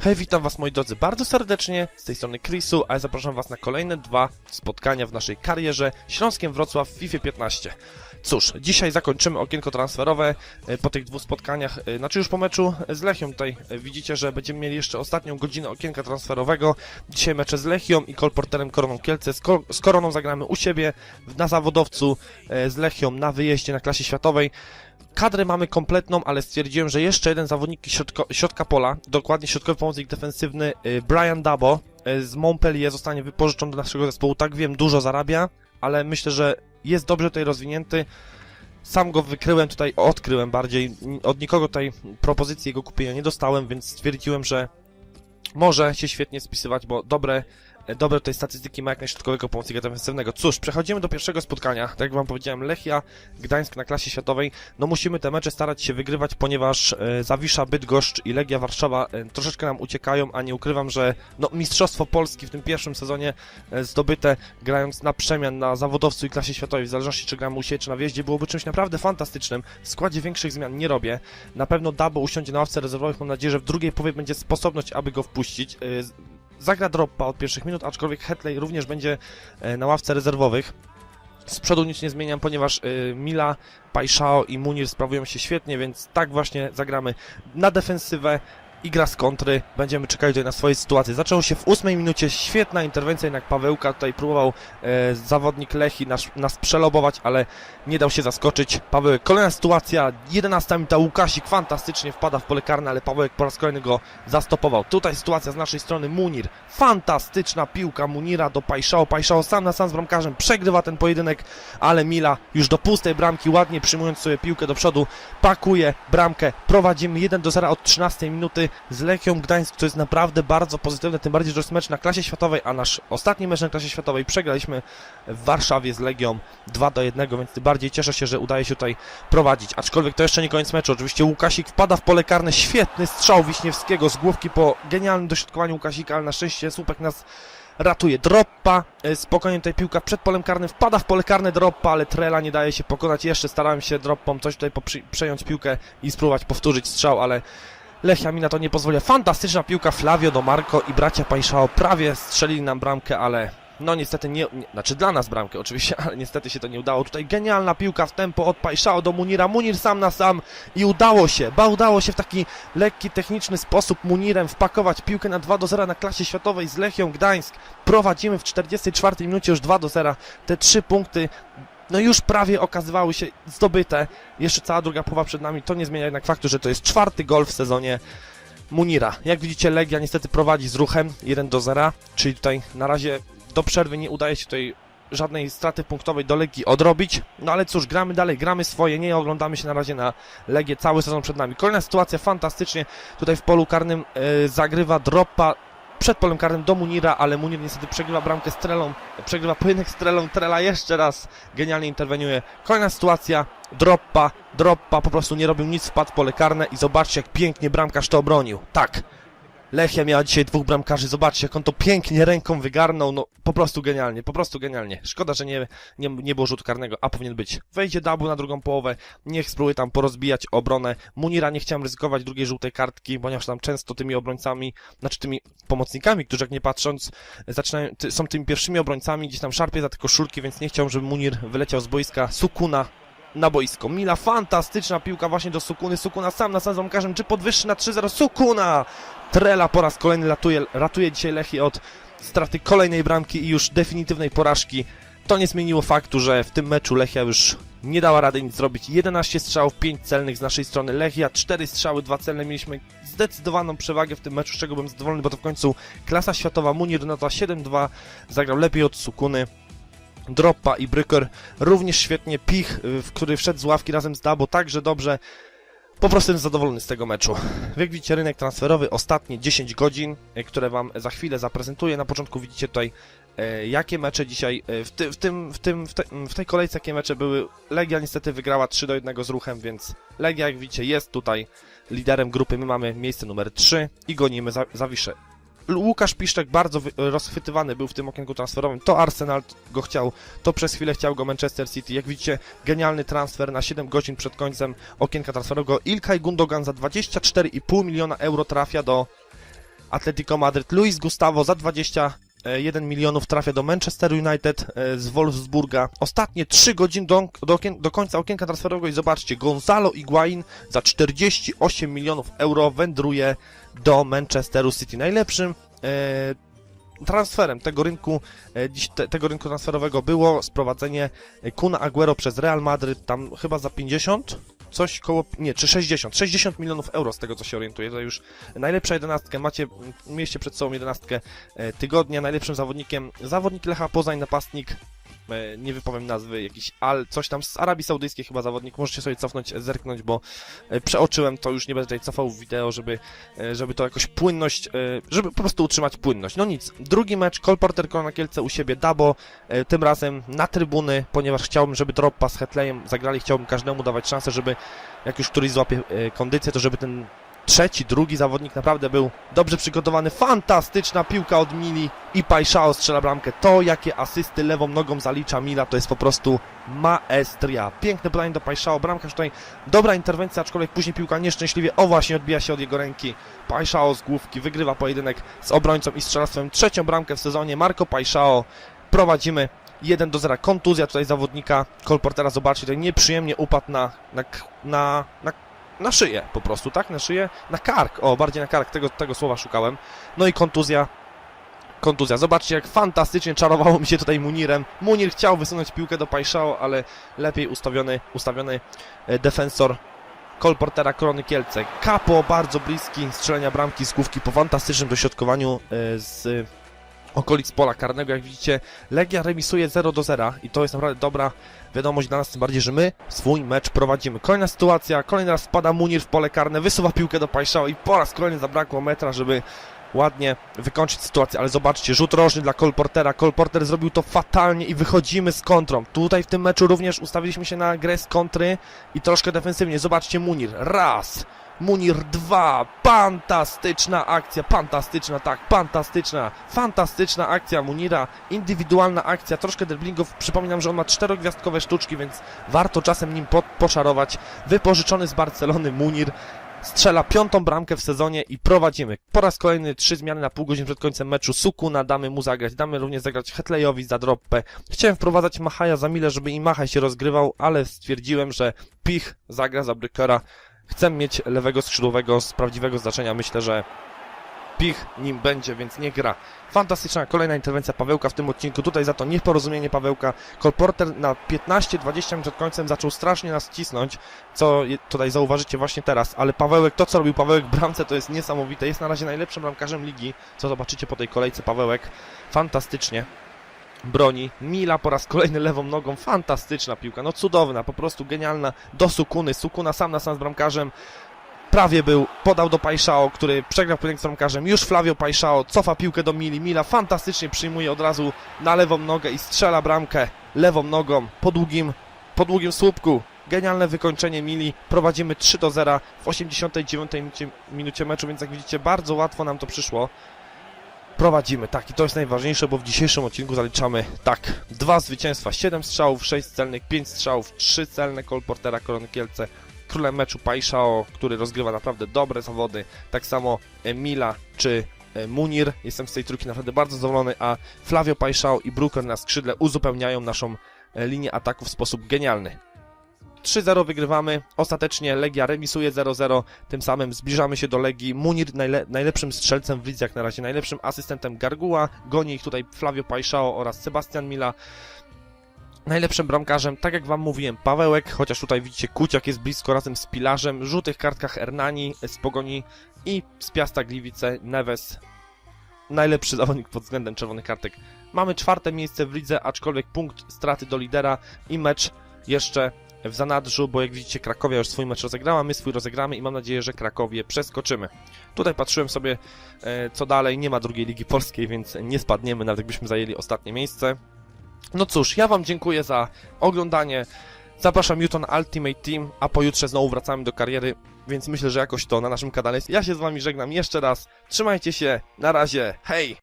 Hej, witam was moi drodzy bardzo serdecznie, z tej strony Chrisu, a ja zapraszam was na kolejne dwa spotkania w naszej karierze Śląskiem Wrocław w FIFA 15. Cóż, dzisiaj zakończymy okienko transferowe e, po tych dwóch spotkaniach, e, znaczy już po meczu z Lechią tutaj e, widzicie, że będziemy mieli jeszcze ostatnią godzinę okienka transferowego. Dzisiaj mecze z Lechią i Kolporterem Koroną Kielce. Z, z Koroną zagramy u siebie na zawodowcu, z Lechią na wyjeździe na klasie światowej. Kadrę mamy kompletną, ale stwierdziłem, że jeszcze jeden zawodnik środko, środka pola, dokładnie środkowy pomocnik defensywny y, Brian Dabo y, z Montpellier zostanie wypożyczony do naszego zespołu. Tak wiem, dużo zarabia, ale myślę, że jest dobrze tutaj rozwinięty. Sam go wykryłem tutaj, odkryłem bardziej. Od nikogo tutaj propozycji jego kupienia nie dostałem, więc stwierdziłem, że może się świetnie spisywać, bo dobre, dobre tutaj statystyki ma jak najśrodkowego pomocnika defensywnego. Cóż, przechodzimy do pierwszego spotkania. Tak jak wam powiedziałem, Lechia, Gdańsk na klasie światowej. No musimy te mecze starać się wygrywać, ponieważ e, Zawisza, Bydgoszcz i Legia Warszawa e, troszeczkę nam uciekają, a nie ukrywam, że no, Mistrzostwo Polski w tym pierwszym sezonie e, zdobyte grając na przemian na zawodowcu i klasie światowej, w zależności czy gramy u siebie czy na wjeździe, byłoby czymś naprawdę fantastycznym. W składzie większych zmian nie robię. Na pewno Dabo usiądzie na ławce rezerwowych, mam nadzieję, że w drugiej połowie będzie sposobność, aby go wpuścić. E, Zagra droppa od pierwszych minut, aczkolwiek Hetley również będzie e, na ławce rezerwowych. Z przodu nic nie zmieniam, ponieważ y, Mila, Pajszao i Munir sprawują się świetnie, więc tak właśnie zagramy na defensywę i gra z kontry. Będziemy czekali tutaj na swoje sytuacje. Zaczęło się w ósmej minucie, świetna interwencja, jednak Pawełka tutaj próbował e, zawodnik Lechi nas, nas przelobować, ale nie dał się zaskoczyć. Pawełek, kolejna sytuacja, 11 minuta, Łukasik fantastycznie wpada w pole karne, ale Pawełek po raz kolejny go zastopował. Tutaj sytuacja z naszej strony, Munir, fantastyczna piłka Munira do Pajszao, Pajszao sam na sam z bramkarzem, przegrywa ten pojedynek, ale Mila już do pustej bramki, ładnie przyjmując sobie piłkę do przodu, pakuje bramkę, prowadzimy 1 do 0 od 13 minuty z Lechią Gdańsk, co jest naprawdę bardzo pozytywne, tym bardziej, że jest mecz na klasie światowej, a nasz ostatni mecz na klasie światowej przegraliśmy w Warszawie z Legią 2 do 1, więc tym bardziej cieszę się, że udaje się tutaj prowadzić, aczkolwiek to jeszcze nie koniec meczu, oczywiście Łukasik wpada w pole karne, świetny strzał Wiśniewskiego z główki po genialnym dośrodkowaniu Łukasika, ale na szczęście słupek nas ratuje. Droppa, e, spokojnie tutaj piłka przed polem karnym, wpada w pole karne Droppa, ale Trela nie daje się pokonać. Jeszcze starałem się Droppą coś tutaj przejąć piłkę i spróbować powtórzyć strzał, ale Lechia mi na to nie pozwoliła. Fantastyczna piłka Flavio do Marco i bracia Pajszao prawie strzelili nam bramkę, ale no niestety nie, nie, znaczy dla nas bramkę oczywiście, ale niestety się to nie udało. Tutaj genialna piłka w tempo od Pajszao do Munira, Munir sam na sam i udało się, ba udało się w taki lekki, techniczny sposób Munirem wpakować piłkę na 2 do 0 na klasie światowej z Lechią Gdańsk. Prowadzimy w 44 minucie już 2 do 0. Te trzy punkty no już prawie okazywały się zdobyte. Jeszcze cała druga połowa przed nami. To nie zmienia jednak faktu, że to jest czwarty gol w sezonie Munira. Jak widzicie, Legia niestety prowadzi z ruchem 1 do 0, czyli tutaj na razie do przerwy nie udaje się tutaj żadnej straty punktowej do Legii odrobić. No ale cóż, gramy dalej, gramy swoje, nie oglądamy się na razie na Legię, cały sezon przed nami. Kolejna sytuacja, fantastycznie tutaj w polu karnym e, zagrywa dropa przed polem karnym do Munira, ale Munir niestety przegrywa bramkę strelą, przegrywa pojedynek strelą, Trela jeszcze raz genialnie interweniuje. Kolejna sytuacja, droppa, droppa, po prostu nie robił nic, wpadł pole karne i zobaczcie jak pięknie bramkarz to obronił. Tak, Lechia miała dzisiaj dwóch bramkarzy, zobaczcie jak on to pięknie ręką wygarnął, no po prostu genialnie, po prostu genialnie. Szkoda, że nie, nie, nie było rzutu karnego, a powinien być. Wejdzie Dabu na drugą połowę, niech spróbuje tam porozbijać obronę. Munira nie chciałem ryzykować drugiej żółtej kartki, ponieważ tam często tymi obrońcami, znaczy tymi pomocnikami, którzy jak nie patrząc, zaczynają, ty, są tymi pierwszymi obrońcami, gdzieś tam szarpie za te koszulki, więc nie chciałem, żeby Munir wyleciał z boiska. Sukuna na boisko. Mila, fantastyczna piłka właśnie do Sukuny. Sukuna sam na sam z. Czy podwyższy na 3-0? Sukuna! Trela po raz kolejny ratuje, ratuje dzisiaj Lechi od straty kolejnej bramki i już definitywnej porażki. To nie zmieniło faktu, że w tym meczu Lechia już nie dała rady nic zrobić. 11 strzałów, 5 celnych z naszej strony Lechia, 4 strzały, 2 celne. Mieliśmy zdecydowaną przewagę w tym meczu, z czego byłem zadowolony, bo to w końcu klasa światowa. Munir nota 7-2 zagrał lepiej od Sukuny. Droppa i Bryker również świetnie. Pich, w który wszedł z ławki razem z Dabo, także dobrze. Po prostu jestem zadowolony z tego meczu. Jak widzicie, rynek transferowy ostatnie 10 godzin, e, które Wam za chwilę zaprezentuję. Na początku widzicie tutaj, e, jakie mecze dzisiaj, e, w, ty, w, tym, w, tym, w, te, w tej kolejce jakie mecze były. Legia niestety wygrała 3 do 1 z ruchem, więc Legia, jak widzicie, jest tutaj liderem grupy. My mamy miejsce numer 3 i gonimy za, Zawiszę. Łukasz Piszczek bardzo wy- rozchwytywany był w tym okienku transferowym. To Arsenal go chciał, to przez chwilę chciał go Manchester City. Jak widzicie, genialny transfer na 7 godzin przed końcem okienka transferowego. Ilkay Gundogan za 24,5 miliona euro trafia do Atletico Madryt. Luis Gustavo za 21 milionów trafia do Manchester United e, z Wolfsburga. Ostatnie 3 godziny do, do, do końca okienka transferowego i zobaczcie, Gonzalo Higuain za 48 milionów euro wędruje do Manchesteru City. Najlepszym e, transferem tego rynku, e, dziś te, tego rynku transferowego było sprowadzenie e, Kuna Aguero przez Real Madryt, tam chyba za 50, coś koło, nie, czy 60, 60 milionów euro z tego co się orientuję, to już najlepsza jedenastkę, macie, m, mieliście przed sobą jedenastkę e, tygodnia, najlepszym zawodnikiem, zawodnik Lecha Poznań, napastnik, nie wypowiem nazwy, jakiś Al, coś tam. Z Arabii Saudyjskiej chyba zawodnik, możecie sobie cofnąć, e, zerknąć, bo e, przeoczyłem to, już nie będę tutaj cofał wideo, żeby, e, żeby to jakoś płynność, e, żeby po prostu utrzymać płynność. No nic, drugi mecz, Kolporter Korona Kielce u siebie, Dabo, e, tym razem na trybuny, ponieważ chciałbym, żeby Droppa z Hetleyem zagrali, chciałbym każdemu dawać szansę, żeby jak już któryś złapie e, kondycję, to żeby ten trzeci, drugi zawodnik naprawdę był dobrze przygotowany. Fantastyczna piłka od Mili i Pajszao strzela bramkę. To, jakie asysty lewą nogą zalicza Mila, to jest po prostu maestria. Piękne podanie do Pajszao, bramkarz tutaj dobra interwencja, aczkolwiek później piłka nieszczęśliwie, o właśnie, odbija się od jego ręki. Pajszao z główki wygrywa pojedynek z obrońcą i strzela swoją trzecią bramkę w sezonie. Marco Pajszao, prowadzimy 1 do 0. Kontuzja tutaj zawodnika Kolportera, zobaczcie, tutaj nieprzyjemnie upadł na, na, na, na na szyję po prostu, tak? Na szyję, na kark, o, bardziej na kark, tego, tego słowa szukałem. No i kontuzja, kontuzja. Zobaczcie, jak fantastycznie czarowało mi się tutaj Munirem. Munir chciał wysunąć piłkę do Pajszao, ale lepiej ustawiony, ustawiony e, defensor Kolportera Korony Kielce. Kapo, bardzo bliski strzelenia bramki z główki po fantastycznym dośrodkowaniu e, z okolic pola karnego. Jak widzicie, Legia remisuje 0 do 0 i to jest naprawdę dobra wiadomość dla nas, tym bardziej, że my swój mecz prowadzimy. Kolejna sytuacja, kolejny raz spada Munir w pole karne, wysuwa piłkę do Pajszao i po raz kolejny zabrakło metra, żeby ładnie wykończyć sytuację, ale zobaczcie, rzut rożny dla Kolportera. Kolporter zrobił to fatalnie i wychodzimy z kontrą. Tutaj w tym meczu również ustawiliśmy się na grę z kontry i troszkę defensywnie. Zobaczcie Munir, raz, Munir 2, fantastyczna akcja, fantastyczna, tak, fantastyczna, fantastyczna akcja Munira, indywidualna akcja, troszkę driblingów, przypominam, że on ma czterogwiazdkowe sztuczki, więc warto czasem nim po, poszarować. Wypożyczony z Barcelony Munir strzela piątą bramkę w sezonie i prowadzimy. Po raz kolejny trzy zmiany na pół godziny przed końcem meczu. Sukuna damy mu zagrać, damy również zagrać Hetleyowi za droppę. Chciałem wprowadzać Machaja za Mile, żeby i Machaj się rozgrywał, ale stwierdziłem, że Pich zagra za Brykera. Chcę mieć lewego skrzydłowego z prawdziwego znaczenia. Myślę, że Pich nim będzie, więc nie gra. Fantastyczna kolejna interwencja Pawełka w tym odcinku. Tutaj za to nieporozumienie Pawełka. Kolporter na 15-20 minut przed końcem zaczął strasznie nas cisnąć, co tutaj zauważycie właśnie teraz. Ale Pawełek, to co robił Pawełek w bramce, to jest niesamowite. Jest na razie najlepszym bramkarzem ligi, co zobaczycie po tej kolejce Pawełek. Fantastycznie broni. Mila po raz kolejny lewą nogą. Fantastyczna piłka, no cudowna, po prostu genialna. Do Sukuny. Sukuna sam na sam z bramkarzem. Prawie był, podał do Pajszao, który przegrał pojedynek z bramkarzem. Już Flavio Pajszao cofa piłkę do Mili. Mila fantastycznie przyjmuje od razu na lewą nogę i strzela bramkę lewą nogą po długim, po długim słupku. Genialne wykończenie Mili. Prowadzimy 3 do 0 w 89 minucie, meczu, więc jak widzicie, bardzo łatwo nam to przyszło prowadzimy, tak, i to jest najważniejsze, bo w dzisiejszym odcinku zaliczamy, tak, dwa zwycięstwa, 7 strzałów, 6 celnych, 5 strzałów, 3 celne Kolportera Korony Kielce, królem meczu Pajszao, który rozgrywa naprawdę dobre zawody, tak samo Emila czy e, Munir, jestem z tej trójki naprawdę bardzo zadowolony, a Flavio Pajszao i Brooker na skrzydle uzupełniają naszą e, linię ataku w sposób genialny. 3-0 wygrywamy, ostatecznie Legia remisuje 0-0, tym samym zbliżamy się do Legii. Munir najle najlepszym strzelcem w lidze jak na razie, najlepszym asystentem Garguła, goni ich tutaj Flavio Pajszao oraz Sebastian Mila. Najlepszym bramkarzem, tak jak wam mówiłem, Pawełek, chociaż tutaj widzicie Kuciak jest blisko razem z Pilarzem, w żółtych kartkach Hernani z Pogoni i z Piasta Gliwice Neves. Najlepszy zawodnik pod względem czerwonych kartek. Mamy czwarte miejsce w lidze, aczkolwiek punkt straty do lidera i mecz jeszcze w zanadrzu, bo jak widzicie Krakowia już swój mecz rozegrała, my swój rozegramy i mam nadzieję, że Krakowie przeskoczymy. Tutaj patrzyłem sobie e, co dalej, nie ma drugiej ligi polskiej, więc nie spadniemy, nawet jakbyśmy zajęli ostatnie miejsce. No cóż, ja wam dziękuję za oglądanie. Zapraszam jutro Ultimate Team, a pojutrze znowu wracamy do kariery, więc myślę, że jakoś to na naszym kanale jest. Ja się z wami żegnam jeszcze raz. Trzymajcie się, na razie, hej!